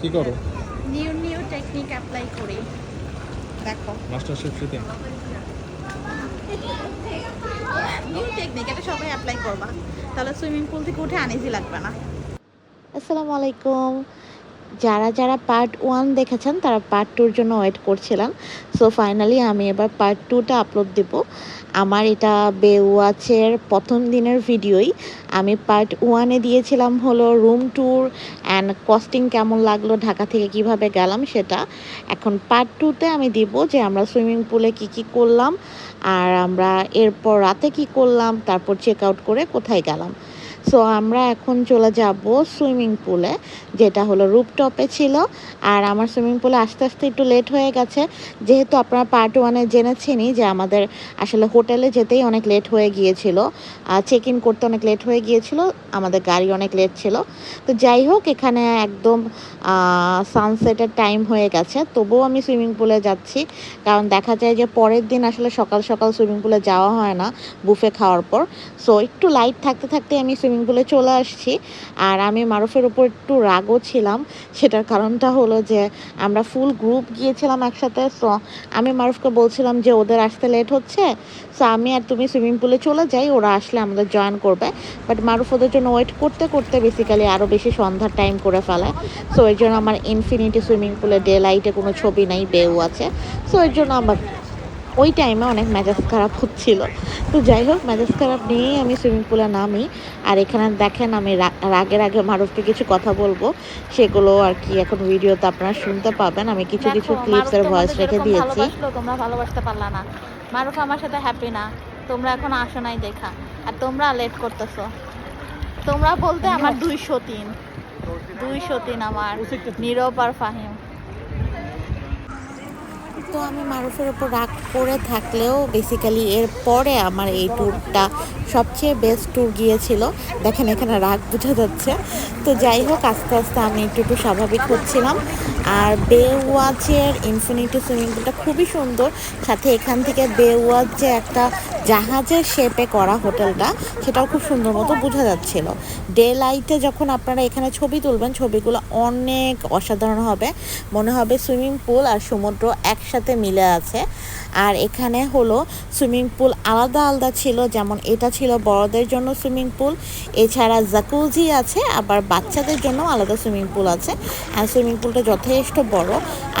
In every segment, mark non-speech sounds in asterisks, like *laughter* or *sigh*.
কি করো? New new technique apply করি। দেখো। মাস্টার শেফ শীতে নিউ টেকনিক এটা সবাই অ্যাপ্লাই করবা। তাহলে সুইমিং পুল থেকে উঠে আনিজি লাগবে না। আসসালামু আলাইকুম। যারা যারা পার্ট ওয়ান দেখেছেন, তারা পার্ট টুর জন্য ওয়েট করছিলাম। সো ফাইনালি আমি এবার পার্ট টুটা আপলোড দেব। আমার এটা বেওয়াচের প্রথম দিনের ভিডিওই আমি পার্ট ওয়ানে দিয়েছিলাম হলো রুম ট্যুর অ্যান্ড কস্টিং কেমন লাগল, ঢাকা থেকে কীভাবে গেলাম সেটা। এখন পার্ট টুতে আমি দিব যে আমরা সুইমিং পুলে কি কি করলাম, আর আমরা এরপর রাতে কি করলাম, তারপর চেক আউট করে কোথায় গেলাম। সো আমরা এখন চলে যাব সুইমিং পুলে, যেটা হলো রুপটপে ছিল। আর আমার সুইমিং পুলে আস্তে আস্তে একটু লেট হয়ে গেছে। যেহেতু আপনারা পার্ট ওয়ানে জেনেছেনই যে আমাদের আসলে হোটেলে যেতেই অনেক লেট হয়ে গিয়েছিল। চেক ইন করতে অনেক লেট হয়ে গিয়েছিল, আমাদের গাড়ি অনেক লেট ছিল। তো যাই হোক, এখানে একদম সানসেটের টাইম হয়ে গেছে। তবুও আমি সুইমিং পুলে যাচ্ছি। কারণ দেখা যায় যে পরের দিন আসলে সকাল সকাল সুইমিং পুলে যাওয়া হয় না, বুফে খাওয়ার পর। সো একটু লাইট থাকতে থাকতে আমি সুইমিং পুলে চলে আসছি। আর আমি মারুফের উপর একটু রাগও ছিলাম। সেটার কারণটা হলো যে, আমরা ফুল গ্রুপ গিয়েছিলাম একসাথে সো আমি মারুফকে বলছিলাম যে, ওদের আসতে লেট হচ্ছে সো আমি আর তুমি সুইমিং পুলে চলে যাই, ওরা আসলে আমাদের জয়েন করবে। বাট মারুফ ওদের জন্য ওয়েট করতে করতে বেসিক্যালি আরও বেশি সন্ধ্যার টাইম করে ফেলে। সো এর জন্য আমার ইনফিনিটি সুইমিং পুলে ডে লাইটে কোনো ছবি নাই, বেউ আছে। সো এর জন্য আমার ওই টাইমে অনেক মেজাজ খারাপ হচ্ছিল। তো যাই হোক মেজাজ খারাপ নিয়েই আমি সুইমিং পুলে নামি। আর এখানে দেখেন আমি রা- রাগের আগে মারুফকে কিছু কথা বলব। সেগুলো আর কি এখন ভিডিওতে আপনারা শুনতে পাবেন। আমি কিছু কিছু দেখো, ক্লিপসের ভয়েস রেখে দিয়েছি। তোমরা ভালোবাসতে পারলা না। মারুফ আমার সাথে হ্যাপি না। তোমরা এখন আসো নাই দেখা। আর তোমরা লেট করতেছো। তোমরা বলতে আমার দুইশো তিন। দুইশো তিন আমার। নীরব আর ফাহিম। তো আমি মারুফের ওপর রাগ করে থাকলেও বেসিক্যালি এর পরে আমার এই ট্যুরটা সবচেয়ে বেস্ট ট্যুর গিয়েছিল। দেখেন এখানে রাগ বোঝা যাচ্ছে। তো যাই হোক, আস্তে আস্তে আমি একটু একটু স্বাভাবিক হচ্ছিলাম। আর বে ওয়াচের ইনফিনিটি সুইমিং পুলটা খুবই সুন্দর। সাথে এখান থেকে বে ওয়াচ যে একটা জাহাজের শেপে করা হোটেলটা সেটাও খুব সুন্দর মতো বোঝা যাচ্ছিল। ডে লাইটে যখন আপনারা এখানে ছবি তুলবেন, ছবিগুলো অনেক অসাধারণ হবে। মনে হবে সুইমিং পুল আর সমুদ্র একসাথে মিলে আছে। আর এখানে হলো সুইমিং পুল আলাদা আলাদা ছিল, যেমন এটা ছিল বড়দের জন্য সুইমিং পুল, এছাড়া জাকুজি আছে, আবার বাচ্চাদের জন্য আলাদা সুইমিং পুল আছে। আর সুইমিং পুলটা যথেষ্ট বড়।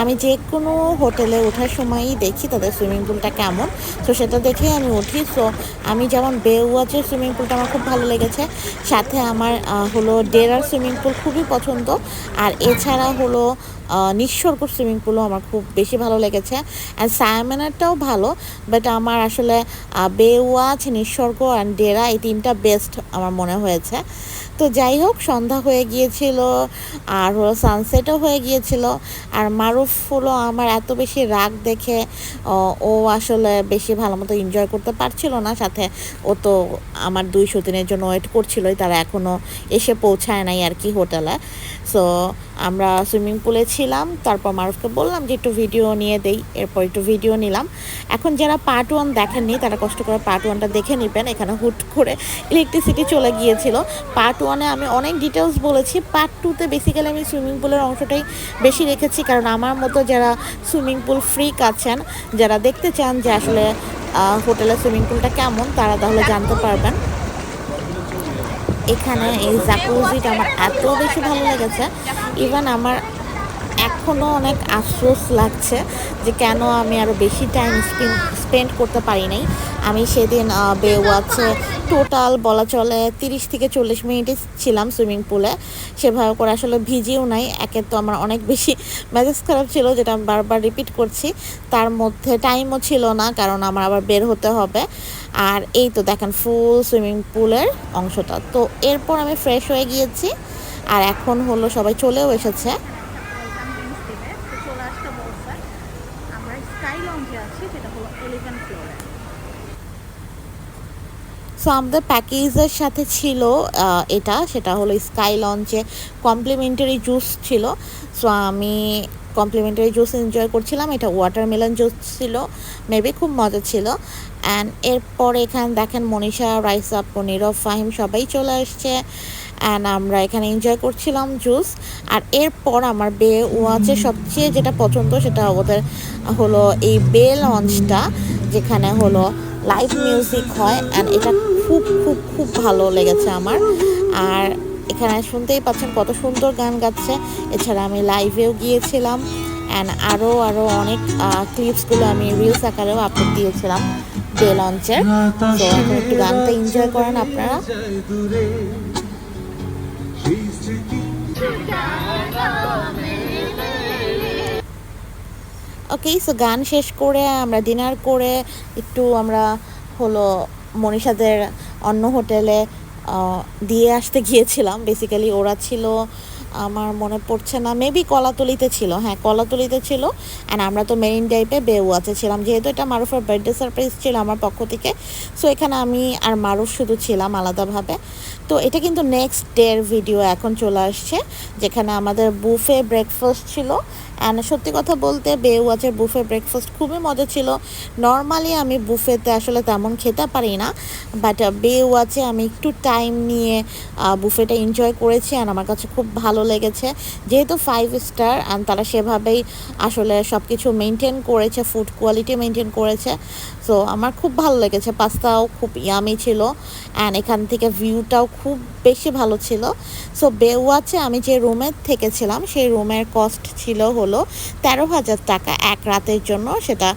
আমি যে কোনো হোটেলে ওঠার সময়ই দেখি তাদের সুইমিং পুলটা কেমন। তো সেটা দেখেই আমি উঠি। সো আমি যেমন বেওয়াচের সুইমিং পুলটা আমার খুব ভালো লেগেছে। সাথে আমার হলো ডেরার সুইমিং পুল খুবই পছন্দ। আর এছাড়া হলো আহ, নিঃস্বর্গ সুইমিং পুলও আমার খুব বেশি ভালো লেগেছে। অ্যান্ড সায়ামেনারটাও ভালো বাট আমার আসলে বেওয়াচ নিঃস্বর্গ অ্যান্ড ডেরা এই তিনটা বেস্ট আমার মনে হয়েছে। তো যাই হোক সন্ধ্যা হয়ে গিয়েছিল আর হলো সানসেটও হয়ে গিয়েছিল। আর মারুফ হলো আমার এত বেশি রাগ দেখে, ও- ও আসলে বেশি ভালো মতো এনজয় করতে পারছিল না। সাথে ও তো আমার দুইশো দিনের জন্য ওয়েট করছিলই, তারা এখনও এসে পৌঁছায় নাই আর কি হোটেলে সো আমরা সুইমিং পুলে ছিলাম, তারপর মারুফকে বললাম যে একটু ভিডিও নিয়ে দেই, এরপর একটু ভিডিও নিলাম। এখন যারা পার্ট ওয়ান দেখেননি, তারা কষ্ট করে পার্ট ওয়ানটা দেখে নেবেন। এখানে হুট করে ইলেকট্রিসিটি চলে গিয়েছিল। পার্ট ওয়ানে আমি অনেক ডিটেলস বলেছি। পার্ট টুতে বেসিক্যালি আমি সুইমিং পুলের অংশটাই বেশি রেখেছি। কারণ আমার মতো যারা সুইমিং পুল ফ্রিক আছেন, যারা দেখতে চান যে আসলে হোটেলের সুইমিং পুলটা কেমন, তারা তাহলে জানতে পারবেন। এখানে এই জাকুজিটা আমার এত বেশি ভালো লেগেছে। ইভেন আমার এখনও অনেক আফসোস লাগছে যে কেন আমি আরও বেশি টাইম স্পেন্ড করতে পারি নাই। আমি সেদিন বেওয়াচে টোটাল বলা চলে তিরিশ থেকে চল্লিশ মিনিটই ছিলাম সুইমিং পুলে সেভাবে করে আসলে ভিজিও নাই। একে তো আমার অনেক বেশি *laughs* মেজাজ খারাপ ছিল যেটা আমি বারবার রিপিট করছি। তার মধ্যে টাইমও ছিল না, কারণ আমার আবার বের হতে হবে। আর এই তো দেখেন ফুল সুইমিং পুলের অংশটা। তো এরপর আমি ফ্রেশ হয়ে গিয়েছি। আর এখন হলো সবাই চলেও এসেছে চলে আসতে বলছে সো আমাদের প্যাকেজের সাথে ছিল এটা, সেটা হলো স্কাই লঞ্চে কমপ্লিমেন্টারি জুস ছিল। সো আমি কমপ্লিমেন্টারি জুস এনজয় করছিলাম, এটা ওয়াটারমেলন জুস ছিল মেবি খুব মজা ছিল। অ্যান্ড এরপর এখানে দেখেন মনীষা, রাইসা পনিরব ফাহিম সবাই চলে আসছে। অ্যান্ড আমরা এখানে এনজয় করছিলাম জুস আর এরপর আমার বে ওয়াচের সবচেয়ে যেটা পছন্দ সেটা ওদের হলো এই বে লঞ্চটা, যেখানে হলো লাইভ মিউজিক হয় অ্যান্ড এটা খুব খুব খুব ভালো লেগেছে আমার। আর এখানে শুনতেই পাচ্ছেন কত সুন্দর গান গাচ্ছে। এছাড়া আমি লাইভেও গিয়েছিলাম অ্যান্ড আরও আরও অনেক ক্লিপসগুলো আমি রিলস আকারেও আপলোড দিয়েছিলাম বে লঞ্চের। তো এখন একটু গানটা এনজয় করেন আপনারা। ওকে সো গান শেষ করে আমরা ডিনার করে একটু আমরা হলো মনীষাদের অন্য হোটেলে দিয়ে আসতে গিয়েছিলাম। বেসিক্যালি ওরা ছিল আমার মনে পড়ছে না মেবি কলাতলিতে ছিল হ্যাঁ কলাতলিতে ছিল অ্যান্ড আমরা তো মেরিন টাইপে বেউয়াতে ছিলাম, যেহেতু এটা মারুফের বার্থডে সারপ্রাইজ ছিল আমার পক্ষ থেকে সো এখানে আমি আর মারুফ শুধু ছিলাম আলাদাভাবে। তো এটা কিন্তু নেক্সট ডের ভিডিও এখন চলে আসছে, যেখানে আমাদের বুফে ব্রেকফাস্ট ছিল অ্যান্ড সত্যি কথা বলতে বেউয়াচের বুফে ব্রেকফাস্ট খুবই মজা ছিল। নর্মালি আমি বুফেতে আসলে তেমন খেতে পারি না বাট বেউয়াচে আমি একটু টাইম নিয়ে বুফেটা এনজয় করেছি অ্যান্ড আমার কাছে খুব ভালো লেগেছে। যেহেতু ফাইভ স্টার অ্যান্ড তারা সেভাবেই আসলে সব কিছু মেনটেন করেছে ফুড কোয়ালিটি মেনটেন করেছে। সো আমার খুব ভালো লেগেছে। পাস্তাও খুব ইয়ামি ছিল অ্যান্ড এখান থেকে ভিউটাও খুব বেশি ভালো ছিল। সো বেওয়াচে আমি যে রুমে থেকেছিলাম, সেই রুমের কস্ট ছিল হলো তেরো হাজার টাকা এক রাতের জন্য। সেটা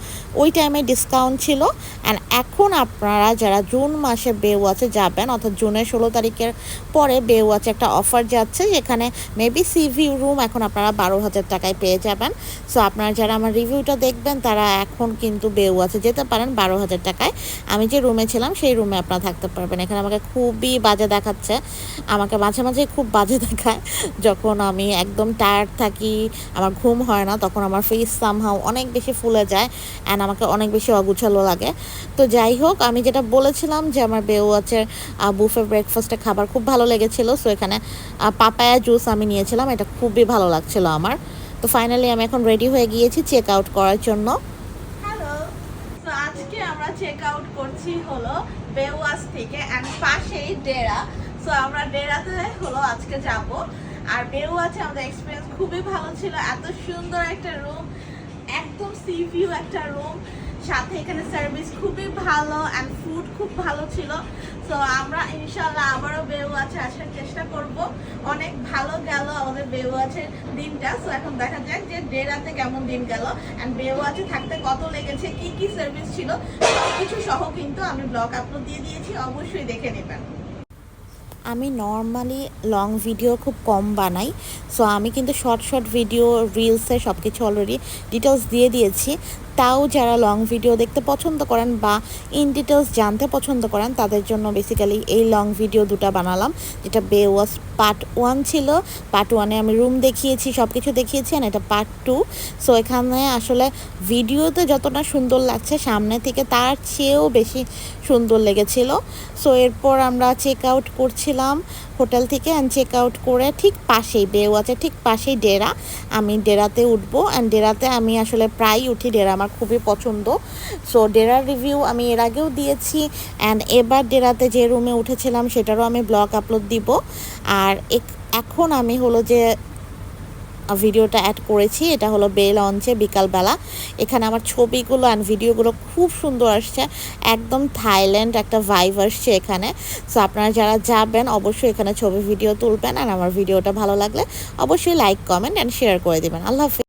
ওই টাইমে ডিসকাউন্ট ছিল। অ্যান্ড এখন আপনারা যারা জুন মাসে বেওয়াচে যাবেন, অর্থাৎ জুনের ষোলো তারিখের পরে বেওয়াচে একটা অফার যাচ্ছে, যেখানে মেবি সিভি রুম এখন আপনারা বারো হাজার টাকায় পেয়ে যাবেন। সো আপনারা যারা আমার রিভিউটা দেখবেন, তারা এখন কিন্তু বেওয়াচে যেতে পারেন বারো হাজার টাকায়। আমি যে রুমে ছিলাম, সেই রুমে আপনারা থাকতে পারবেন। এখানে আমাকে খুবই বাজে দেখাচ্ছে। আমাকে মাঝে মাঝে খুব বাজে দেখায়, যখন আমি একদম টায়ার্ড থাকি, আমার ঘুম হয় না, তখন আমার ফেস সামহাও অনেক বেশি ফুলে যায় অ্যান্ড আমাকে অনেক বেশি অগুছালো লাগে। তো যাই হোক, আমি যেটা বলেছিলাম যে আমার বেওয়াচের বুফে ব্রেকফাস্টে খাবার খুব ভালো লেগেছিল সো এখানে পাপায়া জুস আমি নিয়েছিলাম, এটা খুবই ভালো লাগছিল আমার। তো ফাইনালি আমি এখন রেডি হয়ে গিয়েছি চেক আউট করার জন্য। আজকে আমরা চেক আউট করছি হলো বেওয়াস থেকে অ্যান্ড পাশেই ডেরা। সো আমরা ডেরাতে হলো আজকে যাব। আর বেওয়াসে আমাদের এক্সপিরিয়েন্স খুবই ভালো ছিল। এত সুন্দর একটা রুম একদম সি ভিউ একটা রুম সাথে এখানে সার্ভিস খুবই ভালো অ্যান্ড ফুড খুব ভালো ছিল। তো আমরা ইনশাল্লাহ আবারও বেওয়াচে আসার চেষ্টা করব। অনেক ভালো গেল আমাদের বেওয়াচের দিনটা। সো এখন দেখা যাক যে ডেরাতে কেমন দিন গেল। অ্যান্ড বেওয়াচে থাকতে কত লেগেছে, কি কি সার্ভিস ছিল সব কিছু সহ কিন্তু আমি ব্লগ আপলোড দিয়ে দিয়েছি। অবশ্যই দেখে নেবেন। আমি নর্মালি লং ভিডিও খুব কম বানাই সো আমি কিন্তু শর্ট শর্ট ভিডিও রিলসে সব কিছু অলরেডি ডিটেলস দিয়ে দিয়েছি। তাও যারা লং ভিডিও দেখতে পছন্দ করেন বা ইন ডিটেলস জানতে পছন্দ করেন, তাদের জন্য বেসিক্যালি এই লং ভিডিও দুটো বানালাম, যেটা বে ওয়াজ পার্ট ওয়ান ছিল। পার্ট ওয়ানে আমি রুম দেখিয়েছি সব কিছু দেখিয়েছি আর এটা পার্ট টু সো এখানে আসলে ভিডিওতে যতটা সুন্দর লাগছে, সামনে থেকে তার চেয়েও বেশি সুন্দর লেগেছিল। সো এরপর আমরা চেক আউট করছিলাম হোটেল থেকে অ্যান্ড চেক আউট করে ঠিক পাশেই বেওয়াচের ঠিক পাশেই ডেরা। আমি ডেরাতে উঠবো অ্যান্ড ডেরাতে আমি আসলে প্রায়ই উঠি ডেরা আমার খুবই পছন্দ। সো ডেরার রিভিউ আমি এর আগেও দিয়েছি অ্যান্ড এবার ডেরাতে যে রুমে উঠেছিলাম সেটারও আমি ব্লগ আপলোড দিব। আর এখন আমি হলো যে ভিডিওটা অ্যাড করেছি, এটা হলো বে লঞ্চে বিকালবেলা। এখানে আমার ছবিগুলো অ্যান্ড ভিডিওগুলো খুব সুন্দর আসছে, একদম থাইল্যান্ড একটা ভাইব আসছে এখানে। সো আপনারা যারা যাবেন, অবশ্যই এখানে ছবি ভিডিও তুলবেন। আর আমার ভিডিওটা ভালো লাগলে অবশ্যই লাইক কমেন্ট অ্যান্ড শেয়ার করে দেবেন। আল্লাহ হাফিজ।